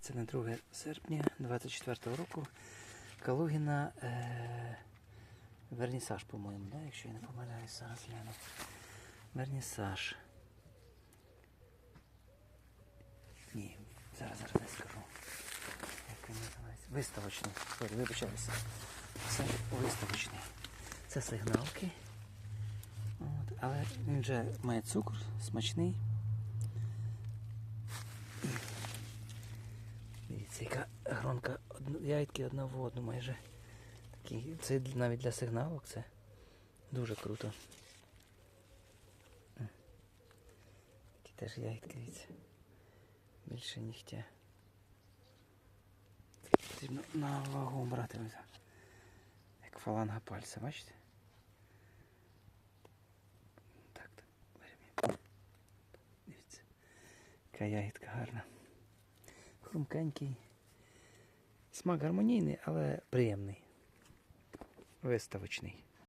Це на 2 серпня 24 року. Калугіна е, Вернісаж, по-моєму, да? якщо я не помиляюсь, зараз гляну. Вернісаж. Ні, зараз зараз не скажу. Як він називається? Виставочний. Вибачаюся. Це виставочний. Це сигналки. От, але він вже має цукор, смачний. Дивіться, яка гронка ягідки одна в одну майже. Такі, це навіть для сигналок це дуже круто. Такі теж ягідки, дивіться. Більше нігтя. Потрібно на вагу брати. Як фаланга пальця, бачите? Так, так. Дивіться. Яка ягідка гарна. Хрумкенький. Смак гармонійний, але приємний. Виставочний.